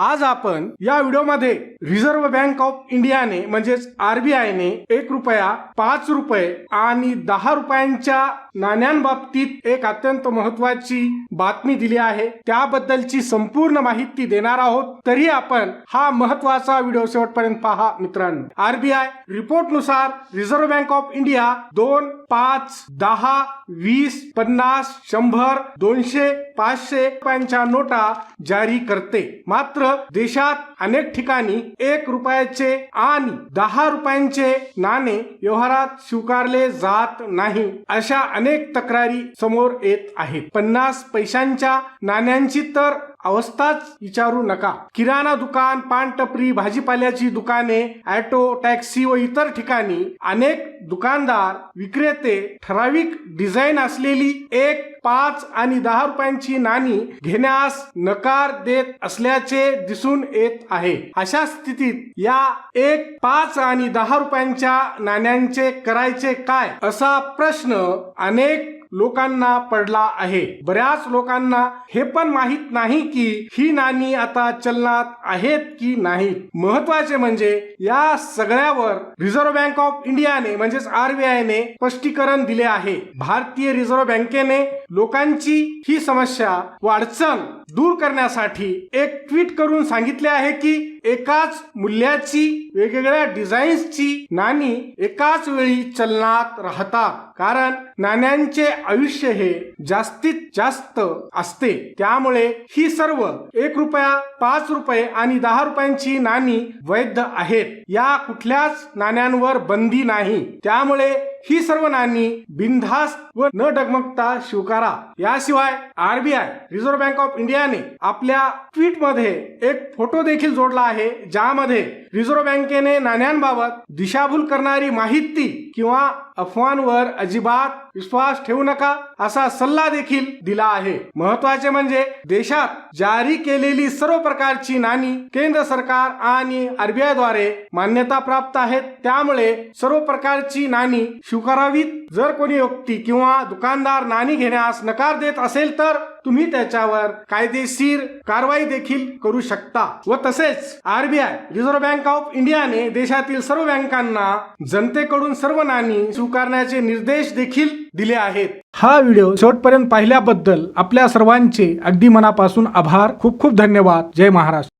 आज आपण या व्हिडिओमध्ये रिझर्व्ह बँक ऑफ इंडियाने म्हणजेच आरबीआयने एक रुपया पाच रुपये आणि दहा रुपयांच्या नाण्यांबाबतीत एक अत्यंत महत्वाची बातमी दिली आहे. त्याबद्दलची संपूर्ण माहिती देणार आहोत. तरी आपण हा महत्त्वाचा व्हिडिओ शेवटपर्यंत पहा मित्रांनो. आरबीआय रिपोर्टनुसार रिझर्व्ह बँक ऑफ इंडिया दोन पाच दहा वीस पन्नास शंभर दोनशे पाचशे रुपयांच्या नोटा जारी करते. मात्र देशात अनेक ठिकाणी एक रुपयाचे आणि दहा रुपयांचे नाणे व्यवहारात स्वीकारले जात नाही. अशा अनेक तक्रारी समोर येत आहेत. पन्नास पैशांच्या नाण्यांची तर अवस्थाच विचारू नका. किराणा दुकान पान टपरी भाजीपाल्याची दुकाने ऑटो टॅक्सी व इतर ठिकाणी अनेक दुकानदार विक्रेते ठराविक डिझाईन असलेली एक पाच आणि दहा रुपयांची नाणी घेण्यास नकार देत असल्याचे दिसून येत आहे. अशा स्थितीत या एक पाच आणि दहा रुपयांच्या नाण्यांचे करायचे काय? असा प्रश्न अनेक लोकांना पडला आहे. बऱ्याच लोकांना हे पण माहीत नाही की ही नाणी आता चलनात आहेत की नाही महत्त्वाचे म्हणजे या सगळ्यावर रिझर्व्ह बँक ऑफ इंडियाने म्हणजेच आरबीआयने स्पष्टीकरण दिले आहे. भारतीय रिझर्व्ह बँकेने लोकांची ही समस्या व अडचण दूर करण्यासाठी एक ट्विट करून सांगितले आहे की एकाच मूल्याची वेगवेगळ्या डिझाईन्सची नाणी एकाच वेळी चलनात राहतात. कारण नाण्यांचे आयुष्य हे जास्तीत जास्त असते. त्यामुळे ही सर्व एक रुपया पाच रुपये आणि दहा रुपयांची नाणी वैध आहेत. या कुठल्याच नाण्यांवर बंदी नाही. त्यामुळे ही सर्व नाणी बिनधास्त व न डगमगता स्वीकारा. याशिवाय आरबीआय रिझर्व्ह बँक ऑफ इंडियाने आपल्या ट्विटमध्ये एक फोटो देखील जोडला आहे ज्यामध्ये रिझर्व्ह बँकेने नाण्यांबाबत दिशाभूल करणारी माहिती किंवा अफवांवर अजिबात विश्वास ठेवू नका असा सल्ला देखील दिला आहे. महत्त्वाचे म्हणजे देशात जारी केलेली सर्व प्रकारची नाणी केंद्र सरकार आणि आरबीआयद्वारे मान्यता प्राप्त आहेत. त्यामुळे सर्व प्रकारची नाणी स्वीकारावीत. जर कोणी व्यक्ती किंवा दुकानदार नाणी घेण्यास नकार देत असेल तर तुम्ही त्याच्यावर कायदेशीर कारवाई देखील करू शकता. व तसेच आरबीआय रिझर्व्ह बँक ऑफ इंडियाने देशातील सर्व बँकांना जनतेकडून सर्व नाणी स्वीकारण्याचे निर्देश देखील दिले आहेत. हा व्हिडिओ शेवटपर्यंत पाहिल्याबद्दल आपल्या सर्वांचे अगदी मनापासून आभार. खूप खूप धन्यवाद. जय महाराष्ट्र.